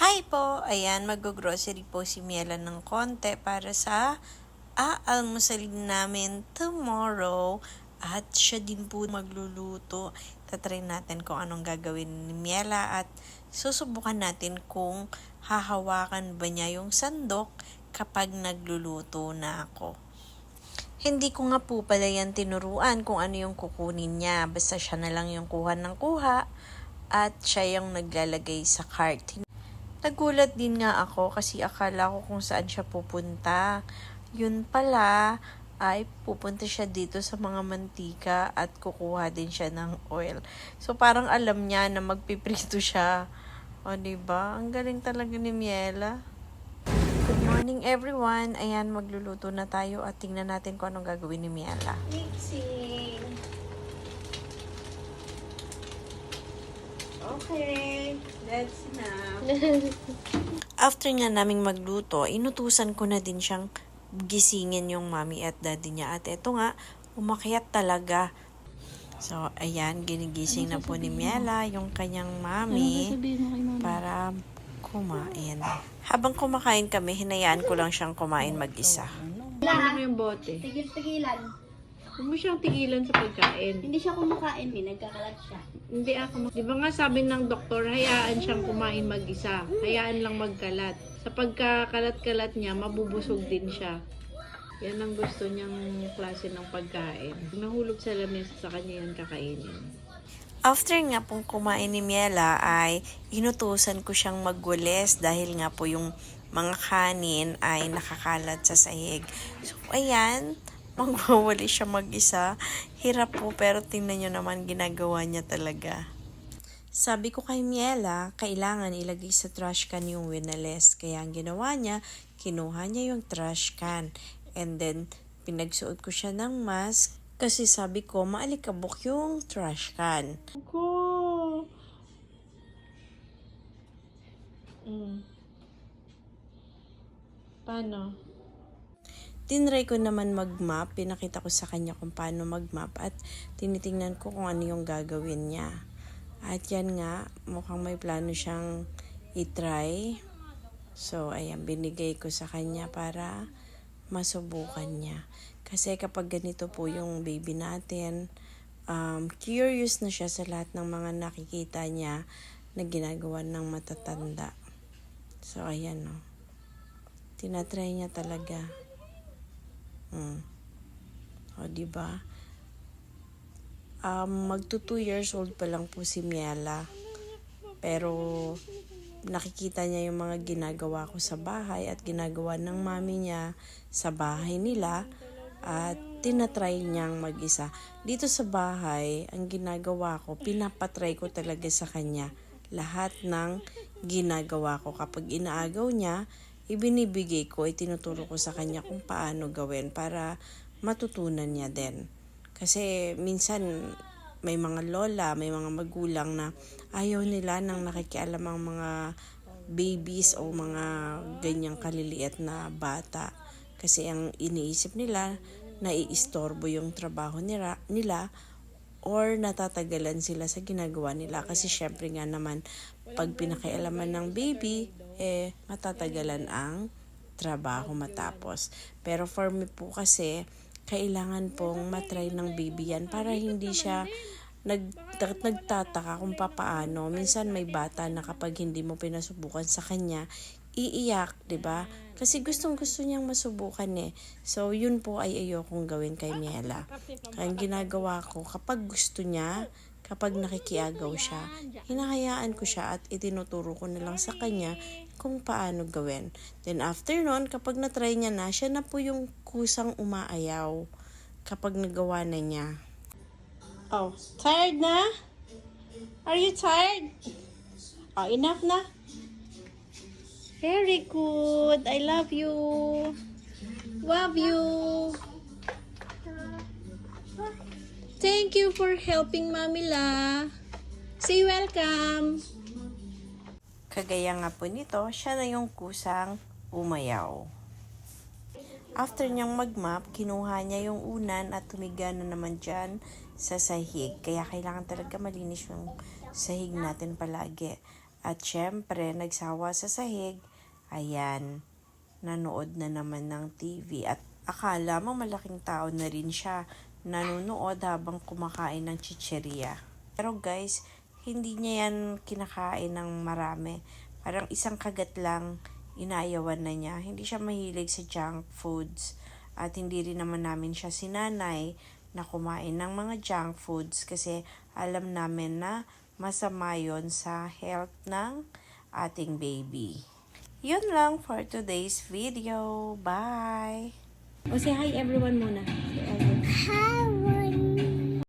Hi po! Ayan, mag-grocery po si Miela ng konti para sa aalmusalin namin tomorrow. At siya din po magluluto. Tatry natin kung anong gagawin ni Miela at susubukan natin kung hahawakan ba niya yung sandok kapag nagluluto na ako. Hindi ko nga po pala yan tinuruan kung ano yung kukunin niya. Basta siya na lang yung kuha ng kuha at siya yung naglalagay sa cart. Nagulat din nga ako kasi akala ko kung saan siya pupunta. Yun pala ay pupunta siya dito sa mga mantika at kukuha din siya ng oil. So parang alam niya na magpiprito siya. O ba? Ang galing talaga ni Miela. Good morning everyone. Ayan, magluluto na tayo at tingnan natin kung anong gagawin ni Miela. Mixing. Okay, that's enough. After nga naming magluto, inutusan ko na din siyang gisingin yung mami at daddy niya. At eto nga, umakyat talaga. So, ayan, ginigising na po ni Miela yung kanyang mami para kumain. Habang kumakain kami, hinayaan ko lang siyang kumain mag-isa. Ano ko yung bote? Tigil-tigilan. Huwag mo siyang tigilan sa pagkain. Hindi siya kumakain, may nagkakalat siya. Hindi ako. Di ba nga sabi ng doktor, hayaan siyang kumain mag-isa. Hayaan lang magkalat. Sa pagkakalat-kalat niya, mabubusog din siya. Yan ang gusto niyang klase ng pagkain. Pag Nahulog sa lamesa sa kanya yan kakainin. After nga pong kumain ni Miela ay inutusan ko siyang magwalis dahil nga po yung mga kanin ay nakakalat sa sahig. So, ayan, magwawali siya mag-isa. Hirap po pero tingnan nyo naman ginagawa niya talaga. Sabi ko kay Miela, kailangan ilagay sa trash can yung winalis. Kaya ang ginawa niya, kinuha niya yung trash can. And then, pinagsuot ko siya ng mask kasi sabi ko, maalikabok yung trash can. Ko! Mm. Paano? Tinry ko naman mag-map, pinakita ko sa kanya kung paano mag-map at tinitingnan ko kung ano yung gagawin niya. At yan nga, mukhang may plano siyang itry. So, ayan, binigay ko sa kanya para masubukan niya. Kasi kapag ganito po yung baby natin, um, curious na siya sa lahat ng mga nakikita niya na ginagawa ng matatanda. So, ayan no. Tinatry niya talaga. Mm. O, di ba? Um, magto 2 years old pa lang po si Miela. Pero nakikita niya yung mga ginagawa ko sa bahay at ginagawa ng mami niya sa bahay nila at tinatry niyang mag-isa. Dito sa bahay, ang ginagawa ko, pinapatry ko talaga sa kanya lahat ng ginagawa ko. Kapag inaagaw niya, ibinibigay ko, itinuturo ko sa kanya kung paano gawin para matutunan niya din. Kasi minsan may mga lola, may mga magulang na ayaw nila nang nakikialam ang mga babies o mga ganyang kaliliit na bata. Kasi ang iniisip nila, naiistorbo yung trabaho nila, nila or natatagalan sila sa ginagawa nila. Kasi syempre nga naman, pag pinakialaman ng baby, eh, matatagalan ang trabaho matapos. Pero for me po kasi, kailangan pong matry ng baby yan para hindi siya nag, nagtataka kung papaano. Minsan may bata na kapag hindi mo pinasubukan sa kanya, iiyak, 'di ba? Kasi gustong gusto niyang masubukan eh. So, yun po ay ayokong gawin kay Miela. Ang ginagawa ko, kapag gusto niya, kapag nakikiagaw siya, hinahayaan ko siya at itinuturo ko na lang sa kanya kung paano gawin. Then after nun, kapag natry niya na, siya na po yung kusang umaayaw kapag nagawa na niya. Oh, tired na? Are you tired? Oh, enough na? Very good. I love you. Love you. Thank you for helping Mami La. Say welcome. Kagaya nga po nito, siya na yung kusang umayaw. After niyang mag-map, kinuha niya yung unan at tumiga na naman dyan sa sahig. Kaya kailangan talaga malinis yung sahig natin palagi. At syempre, nagsawa sa sahig. Ayan, nanood na naman ng TV. At akala mo malaking tao na rin siya. Nanonood habang kumakain ng chicheria. Pero guys, hindi niya yan kinakain ng marami. Parang isang kagat lang, inayawan na niya. Hindi siya mahilig sa junk foods. At hindi rin naman namin siya sinanay na kumain ng mga junk foods kasi alam namin na masama yon sa health ng ating baby. Yun lang for today's video. Bye! O say hi everyone muna. Say everyone. Hi